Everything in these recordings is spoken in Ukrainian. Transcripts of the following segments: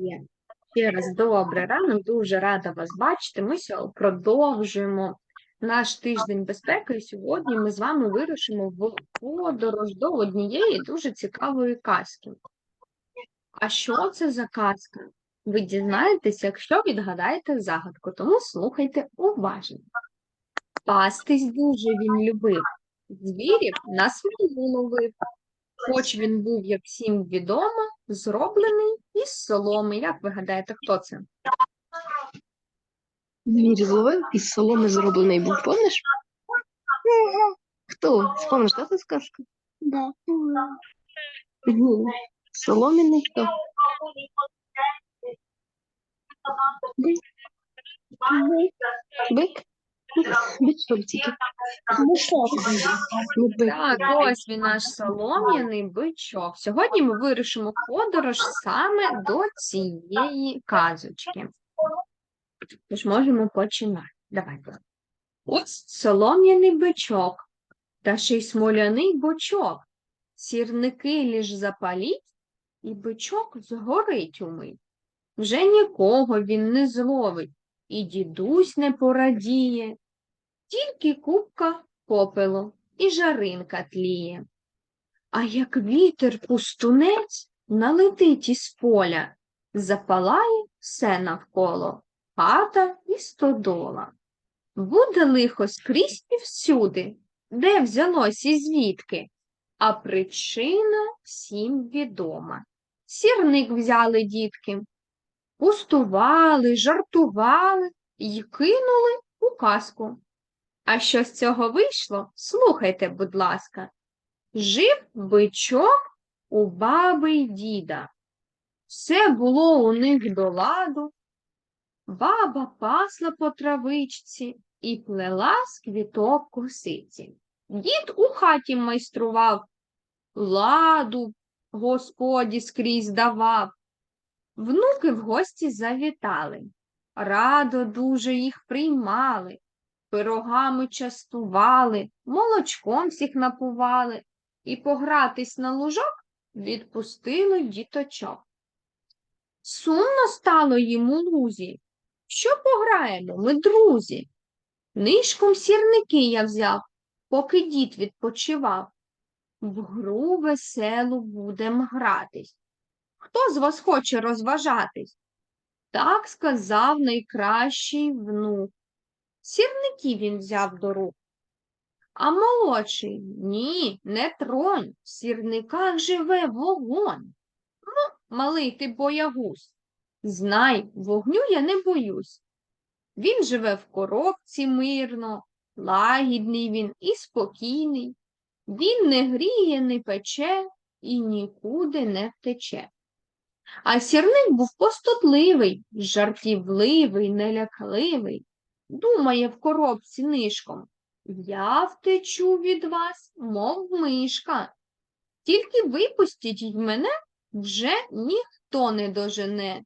Є. Ще раз добре ранок, дуже рада вас бачити. Ми продовжуємо наш тиждень безпеки. І сьогодні ми з вами вирушимо в подорож до однієї дуже цікавої казки. А що це за казка? Ви дізнаєтесь, якщо відгадаєте загадку, тому слухайте уважно. Пастись дуже він любив, звірів на свою ловив. Хоч він був, як всім відомо, зроблений із соломи. Як ви гадаєте, хто це? Звір зловив із соломи зроблений був, помниш? Хто? Спомниш, да, цю сказку? Да. Соломіний хто? Бик? Не бик. Так, ось він наш солом'яний бичок. Сьогодні ми вирішимо подорож саме до цієї казочки. Тож можемо починати. Давайте. Ось солом'яний бичок, та ще й смоляний бочок. Сірники ліж запаліть, і бичок згорить умить. Вже нікого він не зловить, і дідусь не порадіє. Тільки купка попелу і жаринка тліє. А як вітер пустунець налетить із поля, запалає все навколо, хата і стодола. Буде лихо скрізь і всюди, де взялось і звідки, а причина всім відома. Сірник взяли дітки, пустували, жартували і кинули у казку. А що з цього вийшло? Слухайте, будь ласка. Жив бичок у баби й діда. Все було у них до ладу. Баба пасла по травичці і плела з квіток косиці. Дід у хаті майстрував, ладу господі скрізь давав. Внуки в гості завітали, радо дуже їх приймали пирогами частували, молочком всіх напували і погратись на лужок відпустили діточок. Сумно стало їм у лузі. Що пограємо ми, друзі? Нишком сірники я взяв, поки дід відпочивав. В гру веселу будем гратись. Хто з вас хоче розважатись? Так сказав найкращий внук. Сірники він взяв до рук. А молодший ні, не тронь, в сірниках живе вогонь. Ну, малий ти боягуз. Знай, вогню я не боюсь. Він живе в коробці мирно, лагідний він і спокійний. Він не гріє, не пече і нікуди не втече. А сірник був поступливий, жартівливий, нелякливий думає в коробці нишком. Я втечу від вас, мов мишка. Тільки випустіть мене вже ніхто не дожене.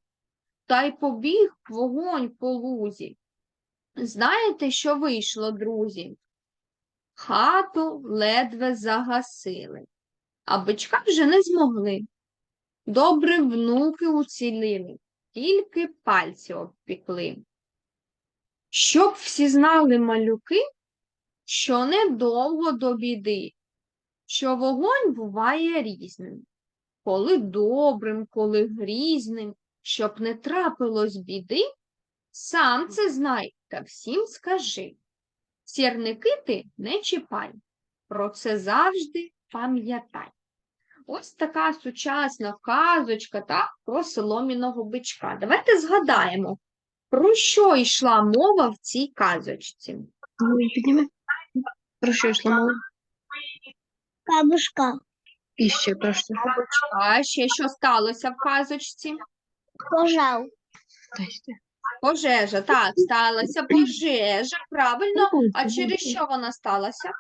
Та й побіг вогонь по лузі. Знаєте, що вийшло, друзі? Хату ледве загасили, а бичка вже не змогли. Добре внуки уцілили, тільки пальці обпікли. Щоб всі знали малюки, що недовго до біди, що вогонь буває різним, коли добрим, коли грізним, щоб не трапилось біди, сам це знай та всім скажи. Сірники ти не чіпай, про це завжди пам'ятай. Ось така сучасна казочка так, про соломіного бичка. Давайте згадаємо, про що йшла мова в цій казочці? Підніми. Про що йшла мова? Бабушка. І ще про що? А ще що сталося в казочці? Пожал. Дасте. Пожежа, так, сталася пожежа, правильно. А через що вона сталася?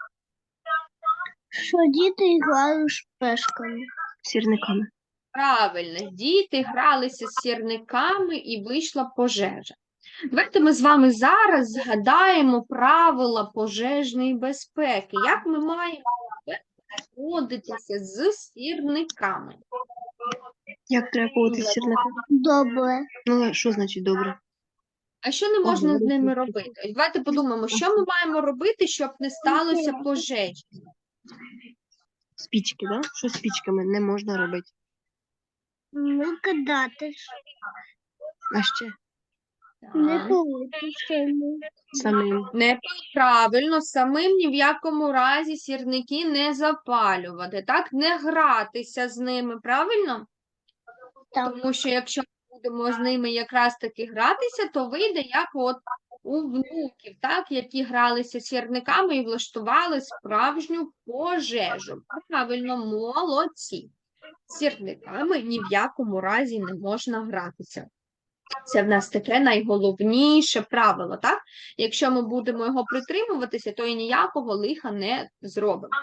Що діти грали шпешками. Сірниками. Правильно, діти гралися з сірниками і вийшла пожежа. Давайте ми з вами зараз згадаємо правила пожежної безпеки, як ми маємо поводитися з сірниками. Як треба поводитися з сірниками? Добре. Ну, а що значить добре? А що не можна з ними робити? Ось Давайте подумаємо, що ми маємо робити, щоб не сталося пожежі. Спічки, да? Що з спічками не можна робити? Ну, кидати. А ще Не самим. Не правильно, самим ні в якому разі сірники не запалювати, так? Не гратися з ними, правильно? Так. Тому що якщо ми будемо з ними якраз таки гратися, то вийде як от у внуків, так, які гралися сірниками і влаштували справжню пожежу. Правильно, молодці. З Сірниками ні в якому разі не можна гратися. Це в нас таке найголовніше правило, так? Якщо ми будемо його притримуватися, то і ніякого лиха не зробимо.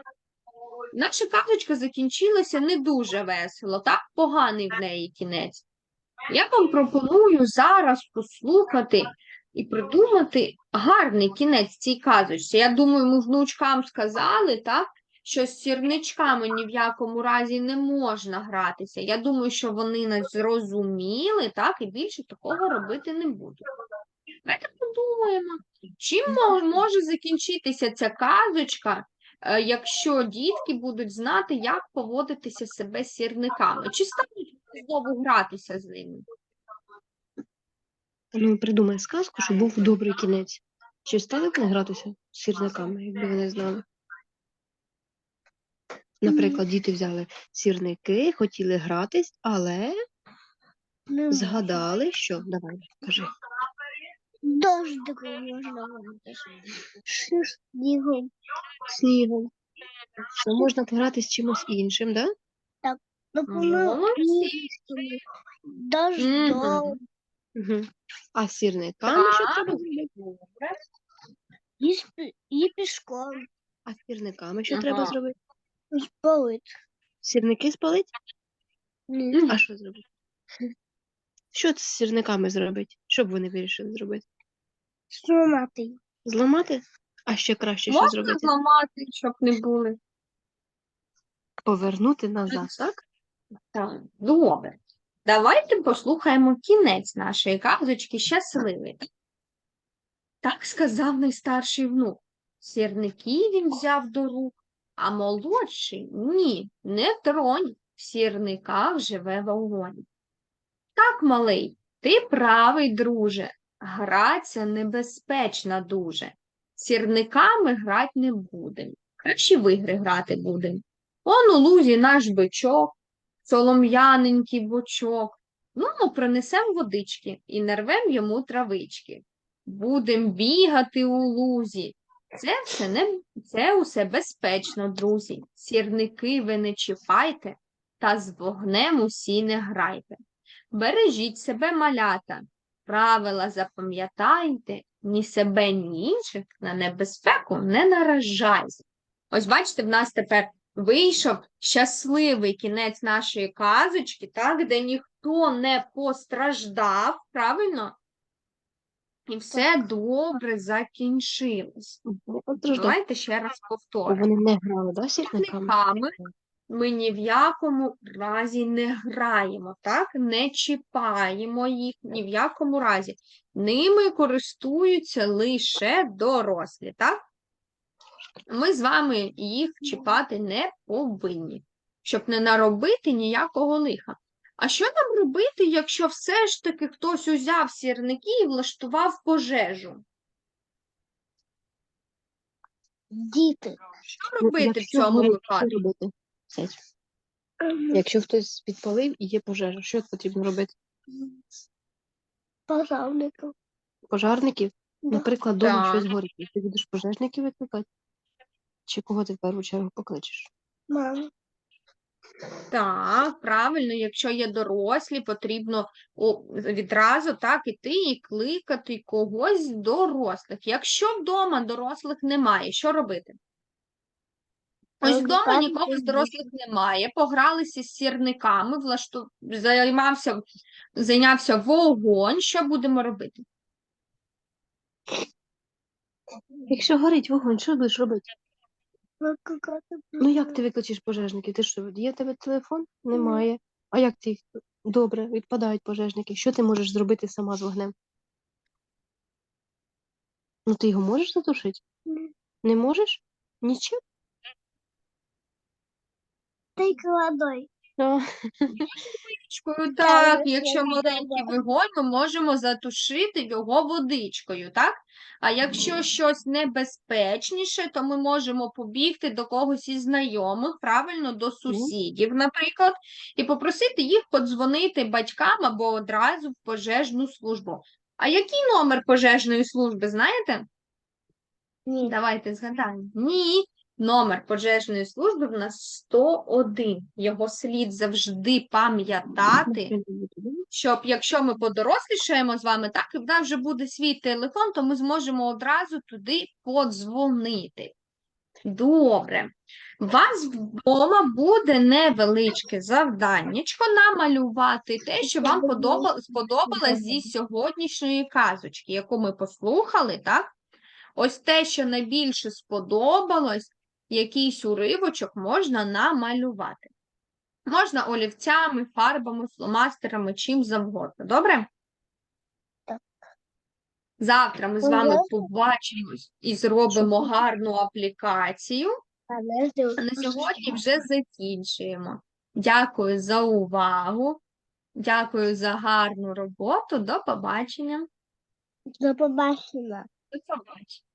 Наша казочка закінчилася не дуже весело, так? Поганий в неї кінець. Я вам пропоную зараз послухати і придумати гарний кінець цій казочці. Я думаю, ми внучкам сказали, так, що з сірничками ні в якому разі не можна гратися. Я думаю, що вони нас зрозуміли, так, і більше такого робити не будуть. Давайте подумаємо, чим може закінчитися ця казочка, е, якщо дітки будуть знати, як поводитися себе з сірниками? Чи стануть знову гратися з ними? Ну, придумай сказку, щоб був добрий кінець. Чи стали б вони гратися з сірниками, якби вони знали? Наприклад, діти взяли сірники, хотіли гратись, але згадали, що давай, кажи. Дождиком можна. Снігом? Снігом. Що можна пограти з чимось іншим, да? Молодці. Дождом. Угу. А сірниками що треба зробити? І, і пішком. А сірниками що треба зробити? Спалити. Сірники спалить? Ні. А що зробити? Що з сірниками зробити? Що б вони вирішили зробити? Сломати. Зламати? А ще краще що Можна зробити? зламати, щоб не були. Повернути назад, так? Так, добре. Давайте послухаємо кінець нашої казочки щасливий. Так сказав найстарший внук. Сірники він взяв до рук, а молодший ні, не тронь. В сірниках живе вогонь. Так, малий, ти правий, друже. Граться небезпечно дуже. Сірниками грать не будем. Краще в ігри грати будем. Он у лузі наш бичок, солом'яненький бочок. Ну, ми принесем водички і нарвем йому травички. Будем бігати у лузі. Це все не це усе безпечно, друзі. Сірники ви не чіпайте, та з вогнем усі не грайте. Бережіть себе, малята, правила запам'ятайте, ні себе, ні інших на небезпеку не наражайте. Ось бачите, в нас тепер вийшов щасливий кінець нашої казочки, так, де ніхто не постраждав, правильно? І все добре закінчилось. Постраждав. Давайте ще раз повторимо. Вони не грали, да? Сірниками ми ні в якому разі не граємо, так? Не чіпаємо їх ні в якому разі. Ними користуються лише дорослі, так? Ми з вами їх чіпати не повинні, щоб не наробити ніякого лиха. А що нам робити, якщо все ж таки хтось узяв сірники і влаштував пожежу? Діти. Що робити в якщо цьому горить, що випадку? робити? Сядь. Якщо хтось підпалив і є пожежа, що потрібно робити? Пожарників. Пожарників? Наприклад, вдома Так. щось горить. Ти будеш пожежників викликати? Чи кого ти в першу чергу покличеш? Мама. Так, правильно, якщо є дорослі, потрібно відразу так іти і кликати когось з дорослих. Якщо вдома дорослих немає, що робити? Ось вдома Викликати нікого з дорослих немає, погралися з сірниками, влашту... займався, зайнявся вогонь. Що будемо робити? Якщо горить вогонь, що будеш робити? Викликати Ну як ти викличеш пожежників? Ти що, є в тебе телефон? Немає. А як ти їх Добре, відпадають пожежники. Що ти можеш зробити сама з вогнем? Ну, ти його можеш затушити? Ні. Не можеш? Нічим? Водичкою, Так, так, якщо маленький вогонь, ми можемо затушити його водичкою, так? А якщо щось небезпечніше, то ми можемо побігти до когось із знайомих, правильно, до сусідів, наприклад, і попросити їх подзвонити батькам або одразу в пожежну службу. А який номер пожежної служби, знаєте? Ні. Давайте згадаємо. Ні. Номер пожежної служби в нас 101. Його слід завжди пам'ятати, щоб якщо ми подорослішаємо з вами, так, і в нас вже буде свій телефон, то ми зможемо одразу туди подзвонити. Добре. Вас вдома буде невеличке завданнячко намалювати те, що вам сподобалось зі сьогоднішньої казочки, яку ми послухали, так? Ось те, що найбільше сподобалось, якийсь уривочок можна намалювати. Можна олівцями, фарбами, фломастерами, чим завгодно. Добре? Завтра ми з вами побачимось і зробимо гарну аплікацію. А на сьогодні вже закінчуємо. Дякую за увагу. Дякую за гарну роботу. До побачення. До побачення. До побачення.